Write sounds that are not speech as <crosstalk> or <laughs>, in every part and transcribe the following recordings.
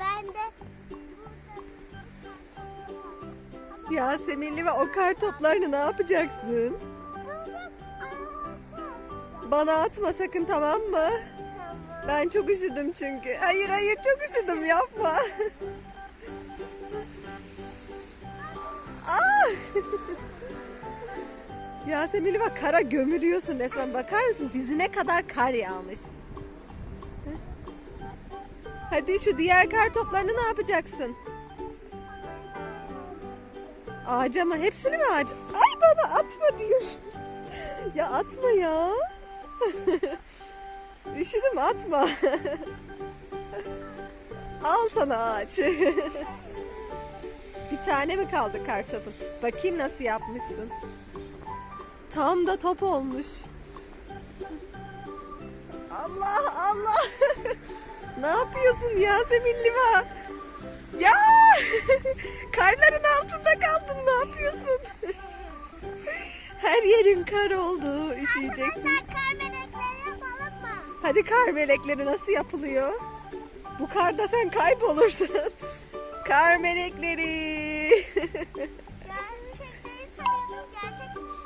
Ben de Yaseminli ve o kar toplarını ne yapacaksın? Bana atma sakın tamam mı? Ben çok üşüdüm çünkü. Hayır hayır çok üşüdüm yapma. Ah! Yasemin'i bak kara gömülüyorsun resmen bakar mısın dizine kadar kar yağmış. Hadi şu diğer kar toplarını ne yapacaksın? Ağaca mı? Hepsini mi ağaca? Ay bana atma diyor. <laughs> ya atma ya. <laughs> Üşüdüm atma. <laughs> Al sana ağaç. Bir tane mi kaldı kartopun? Bakayım nasıl yapmışsın. Tam da top olmuş. Allah Allah. Ne yapıyorsun Yasemin Liva? Ya! <laughs> Karların altında kaldın ne yapıyorsun? <laughs> Her yerin kar oldu. Üşüyeceksin. Sen kar melekleri yapalım mı? Hadi kar melekleri nasıl yapılıyor? Bu karda sen kaybolursun. <laughs> Kar melekleri.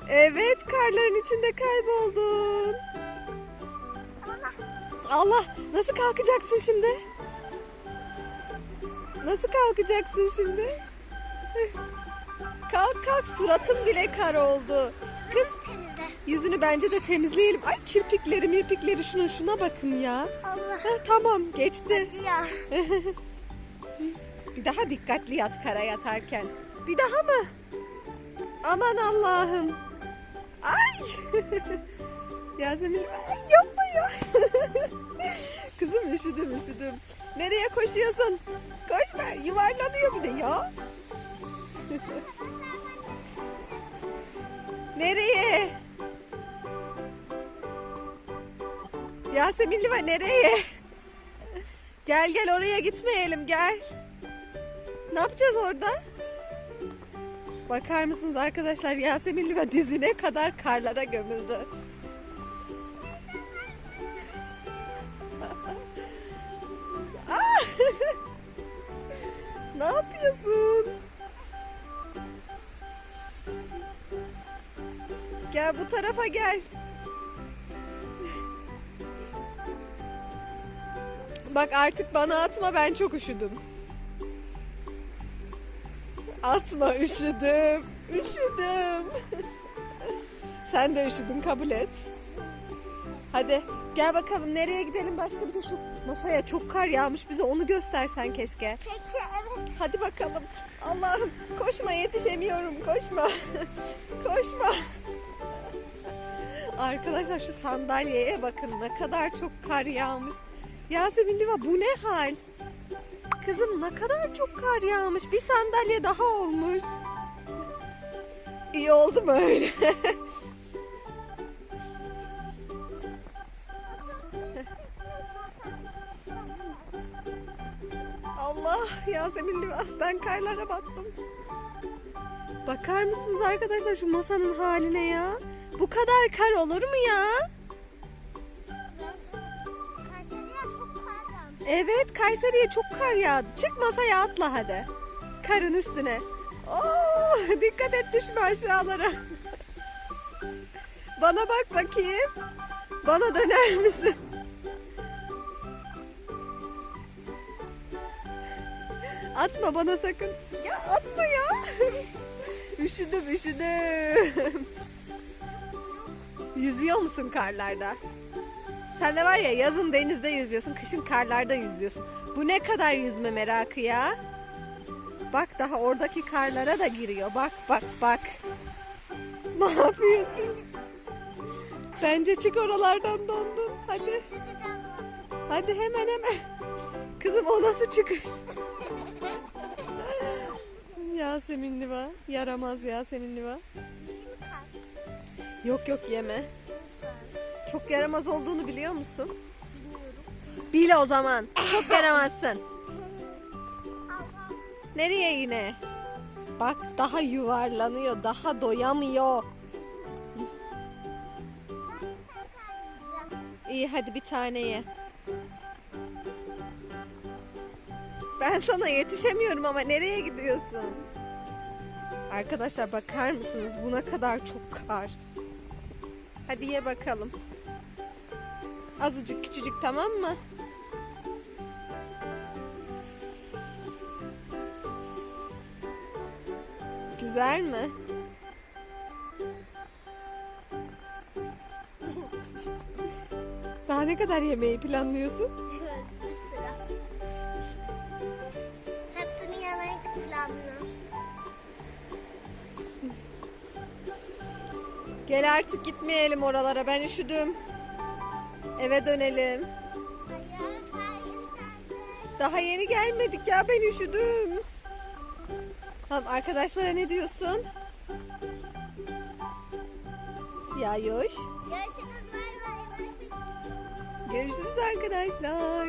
Evet karların içinde kayboldun. Allah. Nasıl kalkacaksın şimdi? Nasıl kalkacaksın şimdi? Kalk kalk suratın bile kar oldu. Kız yüzünü bence de temizleyelim. Ay kirpikleri mirpikleri şuna şuna bakın ya. Allah. Heh, tamam geçti. <laughs> Bir daha dikkatli yat kara yatarken. Bir daha mı? Aman Allah'ım. Ay. <laughs> Yasemin ay yapma üşüdüm üşüdüm. Nereye koşuyorsun? Koşma yuvarlanıyor bir de ya. <laughs> Nereye? Yasemin Liva nereye? Gel gel oraya gitmeyelim gel. Ne yapacağız orada? Bakar mısınız arkadaşlar Yasemin Liva dizine kadar karlara gömüldü. Ne yapıyorsun? Gel bu tarafa gel. Bak artık bana atma ben çok üşüdüm. Atma üşüdüm. Üşüdüm. Sen de üşüdün kabul et. Hadi gel bakalım nereye gidelim başka bir de şu masaya çok kar yağmış bize onu göstersen keşke. Peki evet. Hadi bakalım. Allah'ım koşma yetişemiyorum koşma. <laughs> koşma. Arkadaşlar şu sandalyeye bakın ne kadar çok kar yağmış. Yasemin Liva bu ne hal? Kızım ne kadar çok kar yağmış. Bir sandalye daha olmuş. İyi oldu mu öyle? <laughs> Allah Yasemin Liva ben karlara battım. Bakar mısınız arkadaşlar şu masanın haline ya? Bu kadar kar olur mu ya? Evet Kayseri'ye çok kar yağdı. Çık masaya atla hadi. Karın üstüne. Oo, dikkat et düşme aşağılara. Bana bak bakayım. Bana döner misin? Atma bana sakın. Ya atma ya. <laughs> üşüdüm üşüdüm. Yüzüyor musun karlarda? Sen de var ya yazın denizde yüzüyorsun, kışın karlarda yüzüyorsun. Bu ne kadar yüzme merakı ya? Bak daha oradaki karlara da giriyor. Bak bak bak. <laughs> Ne yapıyorsun? Bence çık oralardan dondun. Hadi. Hadi hemen hemen. Kızım o nasıl çıkış? Yasemin Liva. Yaramaz Yasemin Liva. Yok yok yeme. Çok yaramaz olduğunu biliyor musun? Bil o zaman. Çok yaramazsın. <laughs> Nereye yine? Bak daha yuvarlanıyor, daha doyamıyor. İyi hadi bir tane ye. Ben sana yetişemiyorum ama nereye gidiyorsun? Arkadaşlar bakar mısınız? Buna kadar çok kar. Hadi ye bakalım. Azıcık küçücük tamam mı? Güzel mi? Daha ne kadar yemeği planlıyorsun? Gel artık gitmeyelim oralara. Ben üşüdüm. Eve dönelim. Daha yeni gelmedik ya ben üşüdüm. Tamam arkadaşlara ne diyorsun? Ya Yoş. Görüşürüz arkadaşlar.